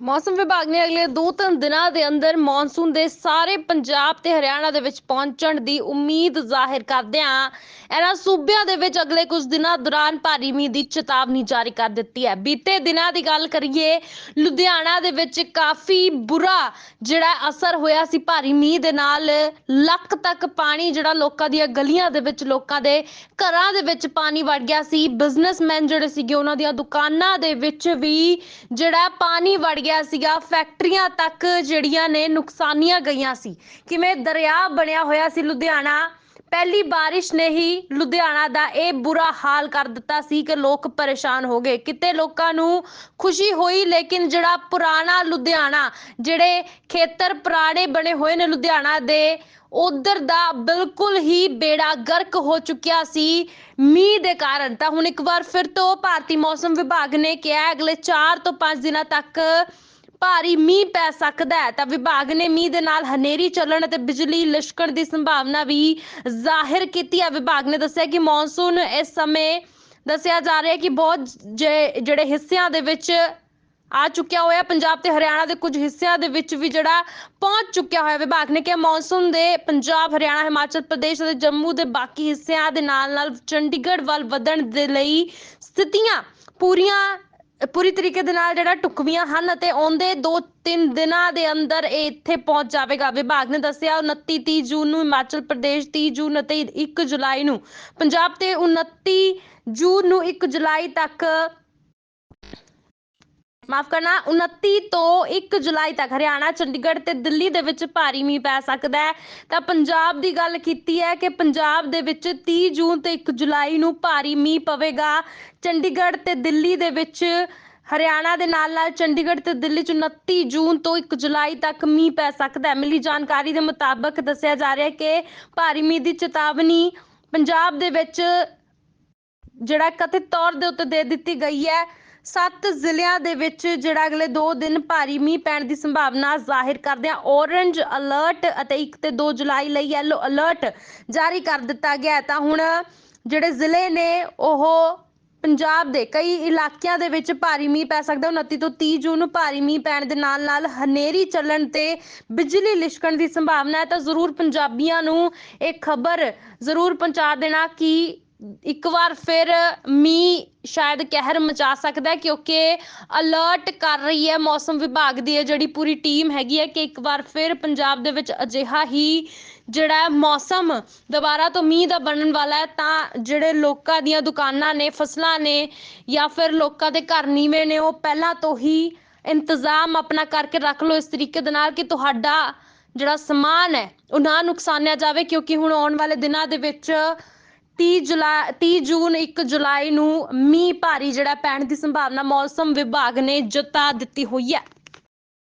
ਮੌਸਮ ਵਿਭਾਗ ਨੇ ਅਗਲੇ 2-3 ਦਿਨਾਂ ਦੇ ਅੰਦਰ ਮੌਨਸੂਨ ਦੇ ਸਾਰੇ ਪੰਜਾਬ ਤੇ ਹਰਿਆਣਾ ਦੇ ਵਿੱਚ ਪਹੁੰਚਣ ਦੀ ਉਮੀਦ ਜ਼ਾਹਿਰ ਕਰਦਿਆਂ ਇਹਨਾਂ ਸੂਬਿਆਂ ਦੇ ਵਿੱਚ ਅਗਲੇ ਕੁਝ ਦਿਨਾਂ ਦੌਰਾਨ ਭਾਰੀ ਮੀਂਹ ਦੀ ਚੇਤਾਵਨੀ ਜਾਰੀ ਕਰ ਦਿੱਤੀ ਹੈ। ਬੀਤੇ ਦਿਨਾਂ ਦੀ ਗੱਲ ਕਰੀਏ, ਲੁਧਿਆਣਾ ਦੇ ਵਿੱਚ ਕਾਫੀ ਬੁਰਾ ਜਿਹੜਾ ਅਸਰ ਹੋਇਆ ਸੀ ਭਾਰੀ ਮੀਂਹ ਦੇ ਨਾਲ। ਲੱਕ ਤੱਕ ਪਾਣੀ ਜਿਹੜਾ ਲੋਕਾਂ ਦੀਆਂ ਗਲੀਆਂ ਦੇ ਵਿੱਚ ਲੋਕਾਂ ਦੇ ਘਰਾਂ ਦੇ ਵਿੱਚ ਪਾਣੀ ਵੜ ਗਿਆ ਸੀ। ਬਿਜ਼ਨਸਮੈਨ ਜਿਹੜੇ ਸੀਗੇ, ਉਹਨਾਂ ਦੀਆਂ ਦੁਕਾਨਾਂ ਦੇ ਵਿੱਚ ਵੀ ਜਿਹੜਾ ਪਾਣੀ ਵੜ ਗਿਆ ਸੀਗਾ। ਫੈਕਟਰੀਆਂ ਤੱਕ ਜਿਹੜੀਆਂ ਨੇ ਨੁਕਸਾਨੀਆਂ ਗਈਆਂ ਸੀ। ਕਿਵੇਂ ਦਰਿਆ ਬਣਿਆ ਹੋਇਆ ਸੀ ਲੁਧਿਆਣਾ? ਪਹਿਲੀ ਬਾਰਿਸ਼ ਨੇ ਹੀ ਲੁਧਿਆਣਾ ਦਾ ਇਹ ਬੁਰਾ ਹਾਲ ਕਰ ਦਿੱਤਾ ਸੀ ਕਿ ਲੋਕ ਪਰੇਸ਼ਾਨ ਹੋ ਗਏ। ਕਿਤੇ ਲੋਕਾਂ ਨੂੰ ਖੁਸ਼ੀ ਹੋਈ, ਲੇਕਿਨ ਜਿਹੜਾ ਪੁਰਾਣਾ ਲੁਧਿਆਣਾ, ਜਿਹੜੇ ਖੇਤਰ ਪੁਰਾਣੇ ਬਣੇ ਹੋਏ ਨੇ ਲੁਧਿਆਣਾ ਦੇ, ਉਧਰ ਦਾ ਬਿਲਕੁਲ ਹੀ ਬੇੜਾ ਗਰਕ ਹੋ ਚੁੱਕਿਆ ਸੀ ਮੀਂਹ ਦੇ ਕਾਰਨ। ਤਾਂ ਹੁਣ ਇੱਕ ਵਾਰ ਫਿਰ ਤੋਂ ਭਾਰਤੀ ਮੌਸਮ ਵਿਭਾਗ ਨੇ ਕਿਹਾ, ਅਗਲੇ 4 ਤੋਂ 5 ਦਿਨਾਂ ਤੱਕ ਭਾਰੀ ਮੀਂਹ ਪੈ ਸਕਦਾ ਹੈ, ਤਾਂ ਵਿਭਾਗ ਨੇ ਮੀਂਹ ਦੇ ਨਾਲ ਹਨੇਰੀ ਚੱਲਣ ਅਤੇ ਬਿਜਲੀ ਲਿਸ਼ਕਣ ਦੀ ਸੰਭਾਵਨਾ ਵੀ ਜ਼ਾਹਿਰ ਕੀਤੀ ਹੈ। ਵਿਭਾਗ ਨੇ ਦੱਸਿਆ ਕਿ ਮੌਨਸੂਨ ਇਸ ਸਮੇਂ ਦੱਸਿਆ ਜਾ ਰਿਹਾ ਹੈ ਕਿ ਬਹੁਤ ਜੇ- ਜਿਹੜੇ ਹਿੱਸਿਆਂ ਦੇ ਵਿੱਚ ਆ ਚੁੱਕਿਆ ਹੋਇਆ ਪੰਜਾਬ ਤੇ ਹਰਿਆਣਾ ਦੇ ਕੁਝ ਹਿੱਸਿਆਂ ਦੇ ਵਿੱਚ ਵੀ ਜਿਹੜਾ ਪਹੁੰਚ ਚੁੱਕਿਆ ਹੋਇਆ ਵਿਭਾਗ ਨੇ ਕਿਹਾ ਮੌਨਸੂਨ ਦੇ ਪੰਜਾਬ, ਹਰਿਆਣਾ, ਹਿਮਾਚਲ ਪ੍ਰਦੇਸ਼ ਅਤੇ ਜੰਮੂ ਦੇ ਬਾਕੀ ਹਿੱਸਿਆਂ ਦੇ ਨਾਲ ਨਾਲ ਚੰਡੀਗੜ੍ਹ ਵੱਲ ਵਧਣ ਦੇ ਲਈ ਸਥਿਤੀਆਂ ਪੂਰੀਆਂ ਪੂਰੀ ਤਰੀਕੇ ਦੇ ਨਾਲ ਜਿਹੜਾ ਟੁਕਵੀਆਂ ਹਨ ਅਤੇ ਆਉਂਦੇ 2-3 ਦਿਨਾਂ ਦੇ ਅੰਦਰ ਇਹ ਇੱਥੇ ਪਹੁੰਚ ਜਾਵੇਗਾ। ਵਿਭਾਗ ਨੇ ਦੱਸਿਆ 29 30 ਜੂਨ ਨੂੰ ਹਿਮਾਚਲ ਪ੍ਰਦੇਸ਼ 30 ਜੂਨ ਅਤੇ 1 ਜੁਲਾਈ ਨੂੰ ਪੰਜਾਬ ਤੇ 29 ਜੂਨ ਨੂੰ 1 ਜੁਲਾਈ ਤੱਕ ਮਾਫ ਕਰਨਾ 29 ਤੋਂ 1 ਜੁਲਾਈ ਤੱਕ ਹਰਿਆਣਾ, ਚੰਡੀਗੜ੍ਹ ਤੇ ਦਿੱਲੀ ਦੇ ਵਿੱਚ ਭਾਰੀ ਮੀਂਹ ਪੈ ਸਕਦਾ ਹੈ। ਤਾਂ ਪੰਜਾਬ ਦੀ ਗੱਲ ਕੀਤੀ ਹੈ ਕਿ ਪੰਜਾਬ ਦੇ ਵਿੱਚ 30 ਜੂਨ ਤੇ 1 ਜੁਲਾਈ ਨੂੰ ਭਾਰੀ ਮੀਂਹ ਪਵੇਗਾ। ਚੰਡੀਗੜ੍ਹ ਤੇ ਦਿੱਲੀ ਦੇ ਵਿੱਚ ਹਰਿਆਣਾ ਦੇ ਨਾਲ ਨਾਲ ਚੰਡੀਗੜ੍ਹ ਤੇ ਦਿੱਲੀ ਚ 29 ਜੂਨ ਤੋਂ 1 ਜੁਲਾਈ ਤੱਕ ਮੀਂਹ ਪੈ ਸਕਦਾ ਹੈ। ਮਿਲੀ ਜਾਣਕਾਰੀ ਦੇ ਮੁਤਾਬਕ ਦੱਸਿਆ ਜਾ ਰਿਹਾ ਹੈ ਕਿ ਭਾਰੀ ਮੀਂਹ ਦੀ ਚੇਤਾਵਨੀ ਪੰਜਾਬ ਦੇ ਵਿੱਚ ਜਿਹੜਾ ਕਥਿਤ ਤੌਰ ਦੇ ਉੱਤੇ ਦੇ ਦਿੱਤੀ ਗਈ ਹੈ। ਸੱਤ ਜ਼ਿਲ੍ਹਿਆਂ ਦੇ ਵਿੱਚ ਜਿਹੜਾ ਅਗਲੇ 2 ਦਿਨ ਭਾਰੀ ਮੀਂਹ ਪੈਣ ਦੀ ਸੰਭਾਵਨਾ ਜ਼ਾਹਿਰ ਕਰਦਿਆਂ ਆ ਅਲਰਟ ਅਤੇ 1 ਤੇ 2 ਜੁਲਾਈ ਲਈ ਯੈਲੋ ਅਲਰਟ ਜਾਰੀ ਕਰ ਦਿੱਤਾ ਗਿਆ ਹੈ। ਤਾਂ ਹੁਣ ਜਿਹੜੇ ਜ਼ਿਲ੍ਹੇ ਨੇ, ਉਹ ਪੰਜਾਬ ਦੇ ਕਈ ਇਲਾਕਿਆਂ ਦੇ ਵਿੱਚ ਭਾਰੀ ਮੀਂਹ ਪੈ ਸਕਦਾ। 29 ਤੋਂ 30 ਜੂਨ ਨੂੰ ਭਾਰੀ ਮੀਂਹ ਪੈਣ ਦੇ ਨਾਲ ਨਾਲ ਹਨੇਰੀ ਚੱਲਣ ਤੇ ਬਿਜਲੀ ਲਿਸ਼ਕਣ ਦੀ ਸੰਭਾਵਨਾ ਹੈ। ਤਾਂ ਜ਼ਰੂਰ ਪੰਜਾਬੀਆਂ ਨੂੰ ਇਹ ਖਬਰ ਜ਼ਰੂਰ ਪਹੁੰਚਾ ਦੇਣਾ ਕਿ ਇੱਕ ਵਾਰ ਫਿਰ ਮੀਂਹ ਸ਼ਾਇਦ ਕਹਿਰ ਮਚਾ ਸਕਦਾ ਹੈ ਕਿਉਂਕਿ ਅਲਰਟ ਕਰ ਰਹੀ ਹੈ ਮੌਸਮ ਵਿਭਾਗ ਦੀ ਹੈ ਜਿਹੜੀ ਪੂਰੀ ਟੀਮ ਹੈਗੀ ਹੈ ਕਿ ਇੱਕ ਵਾਰ ਫਿਰ ਪੰਜਾਬ ਦੇ ਵਿੱਚ ਅਜਿਹਾ ਹੀ ਜਿਹੜਾ ਮੌਸਮ ਦੁਬਾਰਾ ਤੋਂ ਮੀਂਹ ਦਾ ਬਣਨ ਵਾਲਾ ਹੈ, ਤਾਂ ਜਿਹੜੇ ਲੋਕਾਂ ਦੀਆਂ ਦੁਕਾਨਾਂ ਨੇ, ਫਸਲਾਂ ਨੇ ਜਾਂ ਫਿਰ ਲੋਕਾਂ ਦੇ ਘਰ ਨੀਵੇਂ ਨੇ, ਉਹ ਪਹਿਲਾਂ ਤੋਂ ਹੀ ਇੰਤਜ਼ਾਮ ਆਪਣਾ ਕਰਕੇ ਰੱਖ ਲਓ ਇਸ ਤਰੀਕੇ ਦੇ ਨਾਲ ਕਿ ਤੁਹਾਡਾ ਜਿਹੜਾ ਸਮਾਨ ਹੈ, ਉਹ ਨਾ ਨੁਕਸਾਨਿਆ ਜਾਵੇ ਕਿਉਂਕਿ ਹੁਣ ਆਉਣ ਵਾਲੇ ਦਿਨਾਂ ਦੇ ਵਿੱਚ 30 ਜੁਲਾਈ 30 ਜੂਨ 1 ਜੁਲਾਈ ਨੂੰ ਮੀਂਹ ਭਾਰੀ ਜਿਹੜਾ ਪੈਣ ਦੀ ਸੰਭਾਵਨਾ ਮੌਸਮ ਵਿਭਾਗ ਨੇ ਜਤਾ ਦਿੱਤੀ ਹੋਈ ਹੈ।